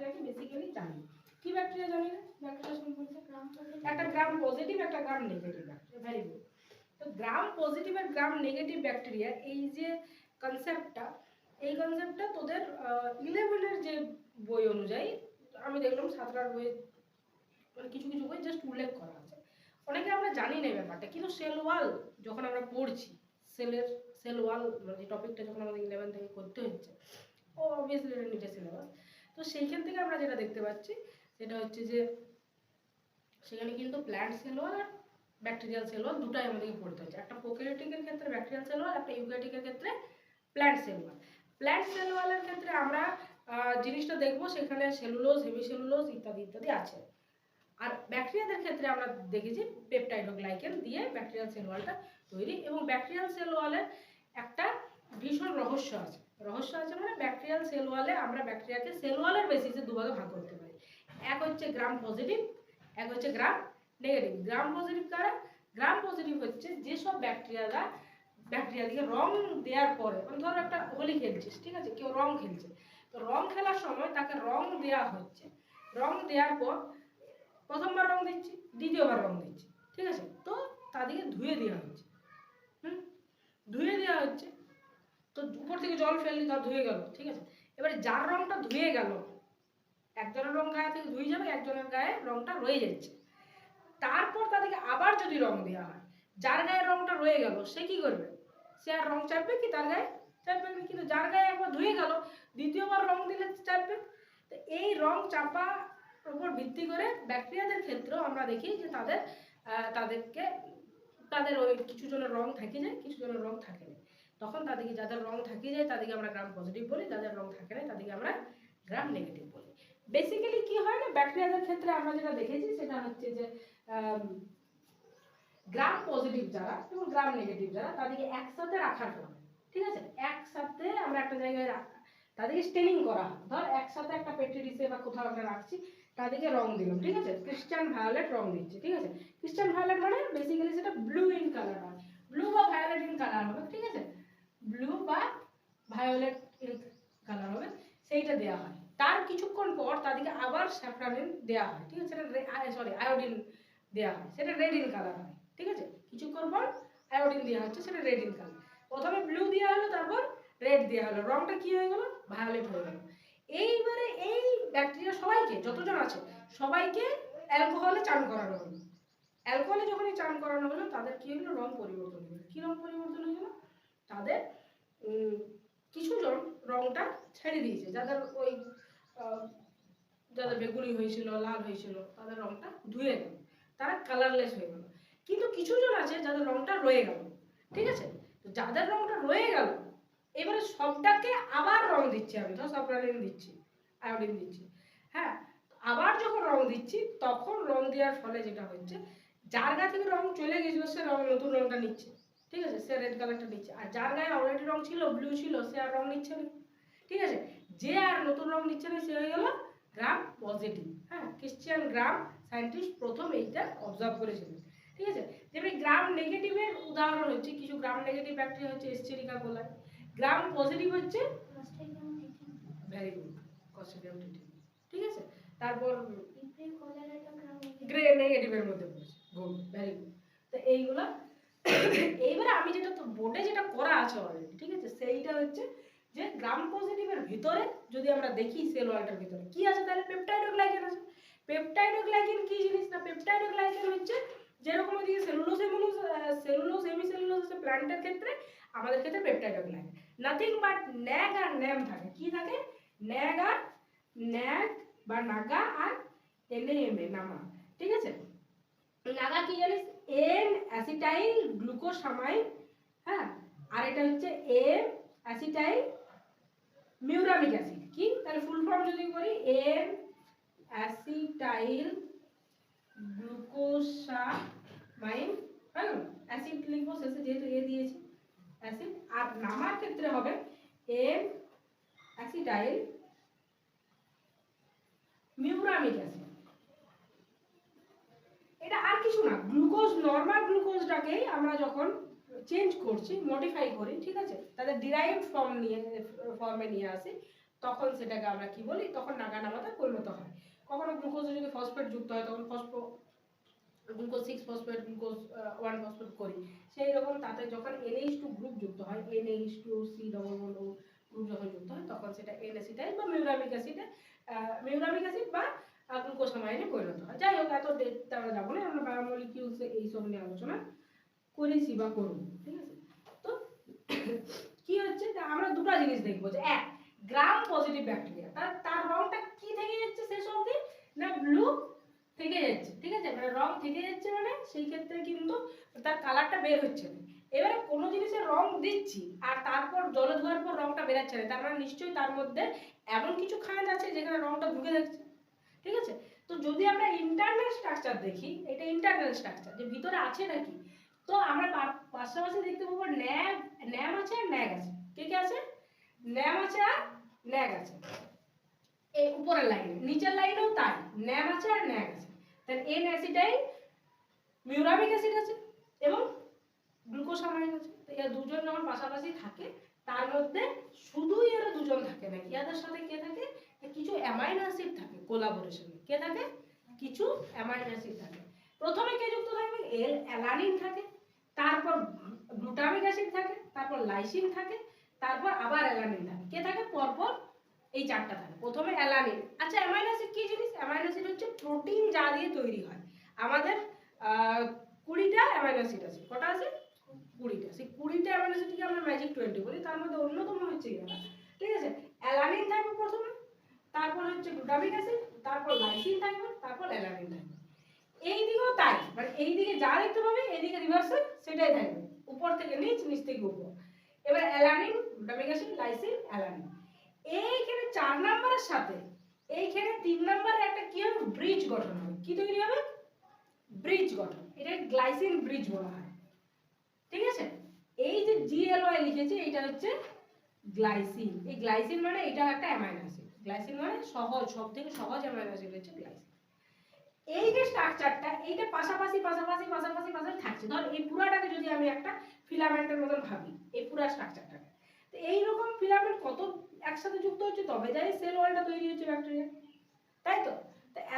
ব্যাকটেরিয়াকে basically জানি। কি bacteria জানি না? ব্যাকটেরিয়া সম্পর্কে একটা গ্রাম পজিটিভ একটা গ্রাম নেগেটিভ ভেরি গুড তো গ্রাম পজিটিভ আর গ্রাম নেগেটিভ ব্যাকটেরিয়া এই যে কনসেপ্টটা এই কনসেপ্টটা তোদের ইলেভেনের যে বই অনুযায়ী, আমি দেখলাম সাতটার বই মানে কিছু কিছু বই জাস্ট উল্লেখ করা আছে। অনেকে আমরা জানি না ব্যাপারটা, কিন্তু সেল ওয়াল যখন আমরা পড়ছি সেলের সেল ওয়াল মানে টপিকটা যখন আমাদের ইলেভেন থেকে করতে হচ্ছে ও অবভিয়াসলি এটা নিচে সিলেবাস তো সেইখান থেকে আমরা যেটা দেখতে পাচ্ছি, সেটা হচ্ছে যে সেখানে কিন্তু প্ল্যান্ট সেল আর ব্যাকটেরিয়াল সেল ওয়াল দুটাই আমাদেরকে পড়তে হচ্ছে। একটা প্রোক্যারিওটিকের ক্ষেত্রে ব্যাকটেরিয়াল সেল একটা ইউক্যারিওটিকের ক্ষেত্রে প্ল্যান্ট সেল প্ল্যান্ট সেল ওয়ালের ক্ষেত্রে আমরা জিনিসটা দেখব সেখানে সেলুলোজ হেমিসেলুলোজ ইত্যাদি ইত্যাদি আছে। আর ব্যাকটেরিয়াদের ক্ষেত্রে আমরা দেখেছি পেপটাইডোগ্লাইকেন দিয়ে ব্যাকটেরিয়াল সেল ওয়ালটা তৈরি এবং ব্যাকটেরিয়াল সেল একটা ভীষণ রহস্য আছে। রহস্য আছে মানে ব্যাকটেরিয়াল সেল ওয়ালে আমরা ব্যাকটেরিয়াকে সেল ওয়ালের বেসিসে দুভাগে ভাগ করতে পারি। এক হচ্ছে গ্রাম পজিটিভ এক হচ্ছে গ্রাম নেগেটিভ গ্রাম পজিটিভ কারা? গ্রাম পজিটিভ হচ্ছে যেসব ব্যাকটেরিয়ারা ব্যাকটেরিয়া দিয়ে রং দেওয়ার পরে মানে ধরো একটা হোলি খেলছিস ঠিক আছে? কেউ রং খেলছে। তো রং খেলার সময় তাকে রং দেওয়া হচ্ছে। রং দেওয়ার পর প্রথমবার রং দিচ্ছি, দ্বিতীয়বার রং দিচ্ছি, ঠিক আছে? তো তাদেরকে ধুয়ে দেওয়া হচ্ছে। হুম? ধুয়ে দেওয়া হচ্ছে তো উপর থেকে জল ফেললি তা ধুয়ে গেল, ঠিক আছে? এবারে যার রংটা ধুয়ে গেল, একজনের রং গায়ে থেকে ধুয়ে যাবে, একজনের গায়ে রংটা রয়ে যাচ্ছে। তারপর তাদেরকে আবার যদি রং দেওয়া হয়, যার গায়ে রংটা রয়ে গেল, সে কি করবে? সে আর রং চাপবে কি তার গায়ে? চাপবে না, কিন্তু যার গায়ে একবার ধুয়ে গেল, দ্বিতীয়বার রং দিলে চাপবে। তো এই রং চাপা উপর ভিত্তি করে ব্যাকটেরিয়াদের ক্ষেত্রেও আমরা দেখি যে তাদের তাদেরকে, তাদের ওই কিছু জনের রং থাকে যায় কিছু জনের রং থাকে না। তখন তাদেরকে যাদের রং থাকে যায়, তাদেরকে আমরা গ্রাম পজিটিভ বলি যাদের রং থাকে না, তাদেরকে আমরা গ্রাম নেগেটিভ বলি। বেসিক্যালি কি হয় না ব্যাকটেরিয়াদের ক্ষেত্রে আমরা যেটা দেখেছি, সেটা হচ্ছে যে গ্রাম পজিটিভ যারা এবং গ্রাম নেগেটিভ যারা, তাদেরকে একসাথে রাখার জন্য, ঠিক আছে? একসাথে আমরা একটা জায়গায় তাদেরকে স্টেনিং করা হয়। ধর একসাথে একটা পেট্রি ডিসে বা কোথাও আমরা রাখছি, তাদেরকে রং দিলাম, ঠিক আছে? ক্রিশ্চান ভায়োলেট রং দিচ্ছি, ঠিক আছে? ক্রিশ্চান ভায়োলেট মানে বেসিক্যালি সেটা ব্লু ইন কালার হয়। ব্লু বা ভায়োলেট ইন কালার হবে, ঠিক আছে? ব্লু বা ভায়োলেট কালার হবে, সেইটা দেওয়া হয়। তার কিছুক্ষণ পর তাদেরকে আবার স্যাফরানিন দেওয়া হয়, ঠিক আছে? সেটা সরি আয়োডিন দেওয়া হয়, সেটা রেড ইন কালার হয়, ঠিক আছে? কিছুক্ষণ পর আয়োডিন দেওয়া হচ্ছে, সেটা রেড ইন কালার প্রথমে ব্লু দেওয়া হলো, তারপর রেড দেওয়া হলো। রংটা কি হয়ে গেল? ভায়োলেট হয়ে গেল। এইবারে এই ব্যাকটেরিয়া সবাইকে, যতজন আছে, সবাইকে অ্যালকোহলে চান করানো হলো। অ্যালকোহলে যখনই চান করানো হলো, তাদের কি হলো? রং পরিবর্তন হলো। কী রং পরিবর্তন হয়ে গেল তাদের কিছুজন রংটা ছেড়ে দিয়েছে। যাদের ওই যাদের বেগুনি হয়েছিল, লাল হয়েছিল, তাদের রংটা ধুয়ে গেল। তারা কালারলেস হয়ে গেল। কিন্তু কিছুজন আছে যাদের রংটা রয়ে গেল, ঠিক আছে? যাদের রংটা রয়ে গেল, এবারে সবটাকে আবার রং দিচ্ছি আমি, ধর সাপ্রালিন দিচ্ছি আয়োডিন দিচ্ছি হ্যাঁ? আবার যখন রং দিচ্ছি, তখন রং দেওয়ার ফলে যেটা হচ্ছে, যার গা থেকে রং চলে গেছিল, সে রং নতুন রংটা নিচ্ছে। ঠিক আছে? সে রেড কালারটা নিচ্ছে। আর যার গায়ে অলরেডি রং ছিল ব্লু ছিল সে আর রং নিচ্ছে না। ঠিক আছে? যে আর নতুন রং নিচ্ছে না সে হয়ে গেল গ্রাম পজিটিভ হ্যাঁ? ক্রিশ্চিয়ান গ্রাম সায়েন্টিস্ট প্রথম এইটা অবজার্ভ করেছিলেন ঠিক আছে? যেমনি গ্রাম নেগেটিভের উদাহরণ হচ্ছে কিছু গ্রাম নেগেটিভ ব্যাকটেরিয়া হচ্ছে এসচেরিকা কোলাই গ্রাম পজিটিভ হচ্ছে ভেরি গুড কস্টিডিয়াম ঠিক আছে? তারপর গ্রে নেগেটিভের মধ্যে পড়ছে। গুড ভেরি গুড তো এইগুলো এইবারে আমি যেটা তো বোর্ডে যেটা করা আছে অলরেডি ঠিক আছে? সেইটা হচ্ছে যে গ্রাম পজিটিভের ভিতরে যদি আমরা দেখি সেল ওয়ালটার ভিতরে, কি আছে তাহলে? পেপটাইডোগ্লাইকেন আছে। পেপটাইডোগ্লাইকেন কি জিনিস না? পেপটাইডোগ্লাইকেন হচ্ছে যেরকম ওইদিকে সেলুলোজ হেমুলোজ সেলুলোজ হেমিসেলুলোজ আছে প্ল্যান্টের ক্ষেত্রে, আমাদের ক্ষেত্রে পেপটাইডোগ্লাইকেন নাথিং বাট ন্যাগ আর ন্যাম থাকে। কি থাকে? ন্যাগ আর ন্যাগ বা নাগা আর এন এম এ নামা ঠিক আছে? নাগা কি জানিস? এন অ্যাসিটাইল গ্লুকোসামাইন হ্যাঁ আর এটা হচ্ছে এম অ্যাসিটাইল মিউরামিক অ্যাসিড। কি? তাহলে ফুল ফর্ম যদি করি, এম অ্যাসিটাইল গ্লুকোসামাইন হ্যাঁ অ্যাসিড লিখব শেষে যেহেতু এ দিয়েছি, অ্যাসিড। আর নামার ক্ষেত্রে হবে এম অ্যাসিটাইল মিউরামিক অ্যাসিড। এটা আর কিছু না গ্লুকোজ নর্মাল গ্লুকোজটাকেই আমরা যখন চেঞ্জ করছি মডিফাই করি, ঠিক আছে? তাদের ডিরাইভ ফর্ম নিয়ে ফর্মে নিয়ে আসি, তখন সেটাকে আমরা কি বলি? তখন নাগা নামাতে পরিণত হয়। কখনো গ্লুকোজে যদি ফসফেট যুক্ত হয়, তখন phospho glucose six phosphate glucose one phosphate করি। সেই রকম তাতে যখন এনএইচ টু গ্রুপ যুক্ত হয় এনএইচ টু সি ডবল বল ও গ্রুপ যখন যুক্ত হয়, তখন সেটা এন অ্যাসিডাইল বা মিউরামিক অ্যাসিডে মিউরামিক অ্যাসিড বা গ্লুকোসামাইনে পরিণত হয় যাই হোক, এত ডেট আমরা যাব না, আমরা বায়োমলিকিউলসে এইসব নিয়ে আলোচনা করেছি বা করব, ঠিক আছে? তো কি হচ্ছে? আমরা দুটো জিনিস দেখব, যে এক গ্রাম পজিটিভ ব্যাকটেরিয়া তার তার রংটা কি থেকে যাচ্ছে শেষ অবধি? না ব্লু থেকে যাচ্ছে, ঠিক আছে? মানে রং থেকে যাচ্ছে মানে সেই ক্ষেত্রে কিন্তু তার কালারটা বের হচ্ছে না। এবারে কোনো জিনিসের রং দিচ্ছি আর তারপর জলে ধোয়ার পর রংটা বেরাচ্ছে না, তার মানে নিশ্চয়ই তার মধ্যে এমন কিছু খাঁজ আছে যেখানে রংটা ঢুকে যাচ্ছে। ঠিক আছে? তো যদি আমরা ইন্টারনাল স্ট্রাকচার দেখি, এটা ইন্টারনাল স্ট্রাকচার যে ভিতরে আছে নাকি, তো আমরা পাশাপাশি দেখতে পাবো ন্যাব ন্যাম আছে আর ন্যাগ আছে। কে কে আছে? ন্যাম আছে আর ন্যাগ আছে। এই উপরের লাইনে নিচের লাইনেও তাই ন্যাম আছে আর ন্যাগ আছে। তাহলে এন অ্যাসিডাইল মিউরামিক অ্যাসিড আছে এবং গ্লুকোসামাইন আছে। এরা দুজন যখন পাশাপাশি থাকে, তার মধ্যে শুধুই এরা দুজন থাকে না ইয়াদের সাথে কে থাকে? কিছু অ্যামাইনো অ্যাসিড থাকে কোলাবোরেশনে কে থাকে? কিছু অ্যামাইনো অ্যাসিড থাকে। প্রথমে কে যুক্ত থাকবে এর অ্যালানিন থাকে, তারপর গ্লুটামিক অ্যাসিড থাকে, তারপর লাইসিন থাকে, তারপর আবার অ্যালানিন থাকে। কে থাকে? পরপর এই চারটা থাকে। প্রথমে অ্যালানিন আচ্ছা অ্যামাইনো অ্যাসিড কি জিনিস? অ্যামাইনো অ্যাসিড হচ্ছে প্রোটিন যা দিয়ে তৈরি হয়। আমাদের কুড়িটা অ্যামাইনো অ্যাসিড আছে। কটা আছে? কুড়িটা। সেই কুড়িটা অ্যামাইনো অ্যাসিডকে আমরা ম্যাজিক টোয়েন্টি বলি। তার মধ্যে অন্যতম হচ্ছে ঠিক আছে? অ্যালানিন থাকবে প্রথমে। গ্লুটামিক অ্যাসিড তারপর লাইসিন থাকবে, তারপর অ্যালানিন থাকবে। এই দিকেও তাই মানে এই দিকে যা দেখতে পাবে, এইদিকে রিভার্সে সেটাই থাকবে। উপর থেকে নিচ নিচ থেকে উপর। এবার alanine glutamic acid lysine alanine এইখানে চার নাম্বারের সাথে, এইখানে তিন নাম্বারে একটা কি হবে? ব্রিজ গঠন হবে। কি তৈরি হবে? ব্রিজ গঠন। এটা গ্লাইসিন ব্রিজ বলা হয়। ঠিক আছে? এই যে জিএলওয়াই লিখেছি এটা হচ্ছে গ্লাইসিন এই গ্লাইসিন মানে এটা একটা অ্যামাইনো অ্যাসিড গ্লাইসিন মানে সহজ সব থেকে সহজ অ্যামাইনো অ্যাসিড হচ্ছে গ্লাইসিন এই যে স্ট্রাকচারটা এইটা পাশাপাশি পাশাপাশি পাশাপাশি পাশাপাশি থাকছে। ধর এই পুরাটাকে যদি আমি একটা ফিলামেন্টের মতন ভাবি, এই পুরা স্ট্রাকচারটাকে তো এইরকম ফিলামেন্ট কত একসাথে যুক্ত হচ্ছে, তবে যাই সেল ওয়ালটা তৈরি হচ্ছে ব্যাকটেরিয়া তাই তো?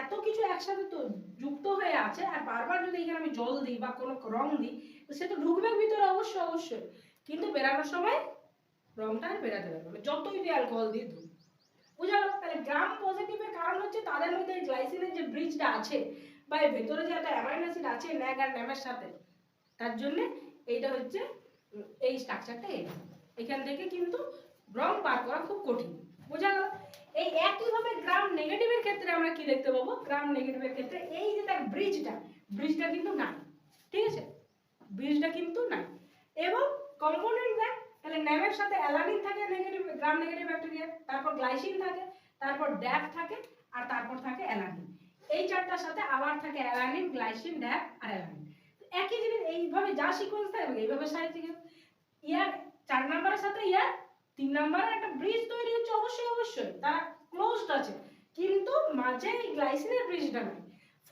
এত কিছু একসাথে তো যুক্ত হয়ে আছে, আর বারবার যদি এখানে আমি জল দিই বা কোনো রং দিই, তো সে তো ঢুকবে ভিতরে অবশ্যই অবশ্যই। কিন্তু বেরানোর সময় রংটা আর বেরাতে পারবে যতই অ্যালকোহল দিয়ে ধুই বুঝা গেল? তাহলে গ্রাম পজিটিভের কারণ হচ্ছে তাদের মধ্যে এই গ্লাইসিনের যে ব্রিজটা আছে, বা এর ভেতরে যে একটা অ্যামাইনো অ্যাসিড আছে ন্যাগ আর ন্যামের সাথে, তার জন্যে এইটা হচ্ছে এই স্ট্রাকচারটা এই এখান। থেকে কিন্তু রং পার করা খুব কঠিন। বোঝা গেল? এই একইভাবে গ্রাম নেগেটিভের ক্ষেত্রে আমরা কি দেখতে পাবো? গ্রাম নেগেটিভের ক্ষেত্রে এই যে তার ব্রিজটা ব্রিজটা কিন্তু নাই। ঠিক আছে? ব্রিজটা কিন্তু নাই। এবং কম্পোনেন্ট দেখ তাহলে ন্যামের সাথে অ্যালানিন থাকে নেগেটিভ গ্রাম নেগেটিভ ব্যাকটেরিয়া তারপর গ্লাইসিন থাকে, তারপর ড্যাপ থাকে, আর তারপর থাকে অ্যালানিন এই চারটার সাথে আবার থাকে অ্যালানিন গ্লাইসিন ড্যাপ আর অ্যালানিন একই জিনিস, এইভাবে যা সিকোয়েন্স থাকবে এইভাবে সারি থেকে ইয়ার চার নাম্বারের সাথে ইয়ার, তিন নাম্বারের একটা ব্রিজ তৈরি হচ্ছে, অবশ্যই অবশ্যই। তারা ক্লোজড আছে। কিন্তু মাঝে এই গ্লাইসিনের ব্রিজটা নাই।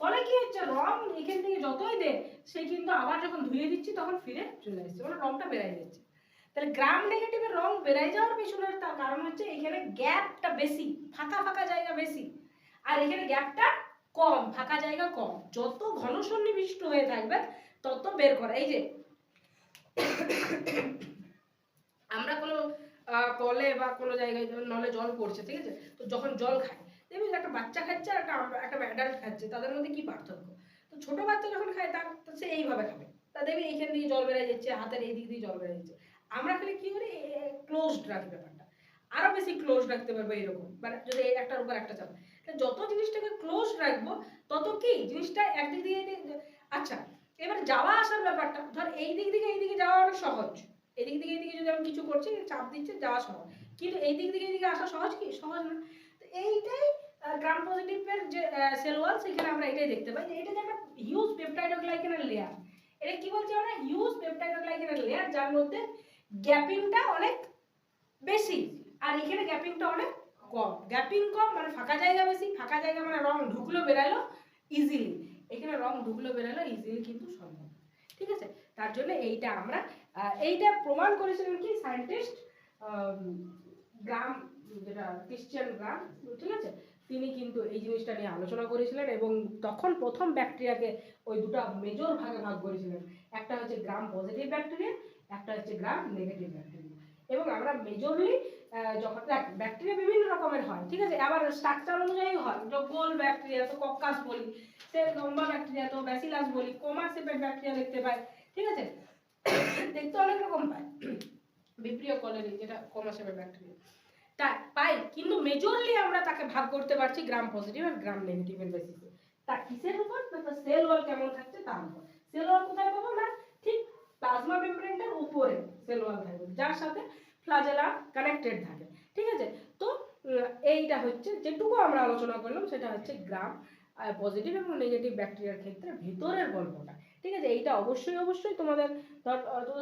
ফলে কি হচ্ছে, রং এখান থেকে যতই দে, সে কিন্তু আবার যখন ধুয়ে দিচ্ছি, তখন ফিরে চলে আসছে। মানে রংটা বেড়াই যাচ্ছে। তাহলে গ্রাম নেগেটিভের রং বেড়াই যাওয়ার পিছনের তার কারণ হচ্ছে এখানে গ্যাপটা বেশি, ফাঁকা ফাঁকা জায়গা বেশি। আর এখানে গ্যাপটা কম, ফাঁকা জায়গা কম। যত ঘন সন্নিবিষ্ট হয়ে থাকবে, তত বের করা। এই যে, আমরা কোনো কলে বা কোনো জায়গায় নলে জল পড়ছে, ঠিক আছে? তো যখন জল খায় দেখবি একটা বাচ্চা খাচ্ছে আর একটা একটা অ্যাডাল্ট খাচ্ছে, তাদের মধ্যে কি পার্থক্য? তো ছোট বাচ্চা যখন খায়, তার, সে এইভাবে খাবে। তা দেখবি এইখান দিয়ে জল বেড়ে যাচ্ছে, হাতের এই দিক দিয়ে জল বেড়ে যাচ্ছে। আমরা খালি কি করি? ক্লোজড রাখি ব্যাপারটা। আরও বেশি ক্লোজ রাখতে পারব এরকম মানে যদি একটার উপর একটা চাপ। যত জিনিসটাকে ক্লোজ রাখব, তত কি? জিনিসটা একদিক দিয়ে আচ্ছা এবার যাওয়া আসার ব্যাপারটা, ধর এই দিক থেকে এই দিকে যাওয়া অনেক সহজ। এদিক থেকে এদিকে যদি আমি কিছু করছি, চাপ দিচ্ছে, যাওয়া সহজ। কিন্তু এই দিক থেকে এদিকে আসা সহজ কি? সহজ না। তো এইটাই গ্রাম পজিটিভের যে সেল ওয়াল সেখানে আমরা এটাই দেখতে পাই। যে এটা যে একটা হিউজ পেপটাইডোগ্লাইকেনের লেয়ার এটা কি বলছে আমরা? হিউজ পেপটাইডোগ্লাইকেনের লেয়ার যার মধ্যে গ্যাপিংটা অনেক বেশি, আর এখানে গ্যাপিংটা অনেক কম। গ্যাপিং কম মানে ফাঁকা জায়গা বেশি, ফাঁকা জায়গা মানে রং ঢুকলো বেরালো ইজিলি এখানে রং ঢুকলো বেরালো ইজিলি কিন্তু সম্ভব। ঠিক আছে? তার জন্য এইটা আমরা এইটা প্রমাণ করেছিলেন কি? সায়েন্টিস্ট গ্রাম, যেটা ক্রিশ্চিয়ান গ্রাম, ঠিক আছে? তিনি কিন্তু এই জিনিসটা নিয়ে আলোচনা করেছিলেন এবং তখন প্রথম ব্যাকটেরিয়াকে ওই দুটো মেজর ভাগে ভাগ করেছিলেন। একটা হচ্ছে গ্রাম পজিটিভ ব্যাকটেরিয়া একটা হচ্ছে গ্রাম নেগেটিভ ব্যাকটেরিয়া এবং আমরা মেজরলি যখন, দেখ ব্যাকটেরিয়া বিভিন্ন রকমের হয়, ঠিক আছে? আবার স্ট্রাকচার অনুযায়ী হয়, তো গোল ব্যাকটেরিয়া তো কক্কাস বলি, সে লম্বা ব্যাকটেরিয়া তো ব্যাসিলাস বলি কোমা শেপের ব্যাকটেরিয়া দেখতে পাই, ঠিক আছে? দেখতে অনেক রকম পাই। বিপ্রিয় কলোনি, যেটা কোমা শেপের ব্যাকটেরিয়া পাই। কিন্তু মেজরলি আমরা তাকে ভাগ করতে পারছি গ্রাম পজিটিভ আর গ্রাম নেগেটিভের বেসিসে তা কিসের উপর? সেল ওয়াল কেমন থাকছে তার উপর। সেল ওয়াল কোথায় পাবো? না, ঠিক প্লাজমা মেমব্রেনটার উপরে সেল ওয়াল থাকবে। যার সাথে ফ্লাজেলা কানেক্টেড থাকে। ঠিক আছে? তো এইটা হচ্ছে, যেটুকু আমরা আলোচনা করলাম, সেটা হচ্ছে গ্রাম পজিটিভ এবং নেগেটিভ ব্যাকটেরিয়ার ক্ষেত্রে ভেতরের গল্পটা। ঠিক আছে? এইটা অবশ্যই অবশ্যই তোমাদের ধর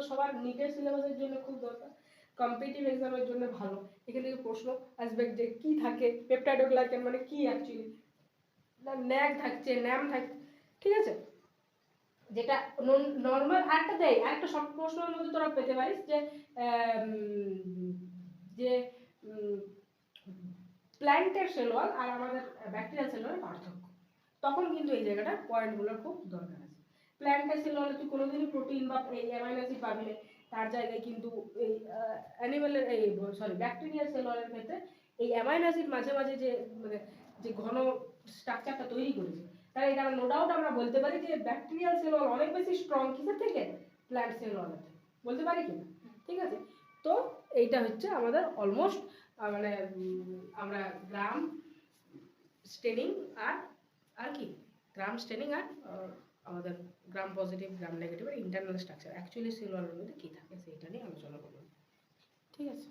সবার নিটের সিলেবাসের জন্য খুব দরকার। কম্পিটিটিভ এক্সামের জন্য ভালো। এখান থেকে প্রশ্ন আসবে যে কি থাকে? পেপটাইডোগ্লাইকেন মানে কি অ্যাকচুয়ালি ন্যাগ থাকছে, ন্যাম থাকছে ঠিক আছে? যেটা নর্মাল আরেকটা দেয়, আরেকটা সব প্রশ্নের মধ্যে তোরা পেতে পারিস যে যে প্ল্যান্টের সেলোয়াল আর আমাদের ব্যাকটেরিয়াল সেলোয়ালের পার্থক্য। তখন কিন্তু এই জায়গাটা পয়েন্টগুলোর খুব দরকার আছে। প্ল্যান্টের সেলোয়ালে তুই কোনোদিনই প্রোটিন বা এই অ্যামাইনো অ্যাসিড পাবি না। তার জায়গায় কিন্তু এই অ্যানিমেলের এই সরি ব্যাকটেরিয়াল সেলোয়ালের ক্ষেত্রে এই অ্যামাইনো অ্যাসিড মাঝে মাঝে যে মানে যে ঘন স্ট্রাকচারটা তৈরি করেছে তাহলে এটা নো ডাউট আমরা বলতে পারি যে ব্যাকটেরিয়াল সেল ওয়াল অনেক বেশি স্ট্রং কিসের থেকে? প্ল্যান্ট সেল ওয়ালের বলতে পারি কি? ঠিক আছে? তো এইটা হচ্ছে আমাদের অলমোস্ট মানে আমরা গ্রাম স্টেনিং আর আর কি? গ্রাম স্টেনিং আর আমাদের gram positive gram negative internal structure actually cell মধ্যে কী থাকে সেইটা নিয়ে আলোচনা করুন ঠিক আছে?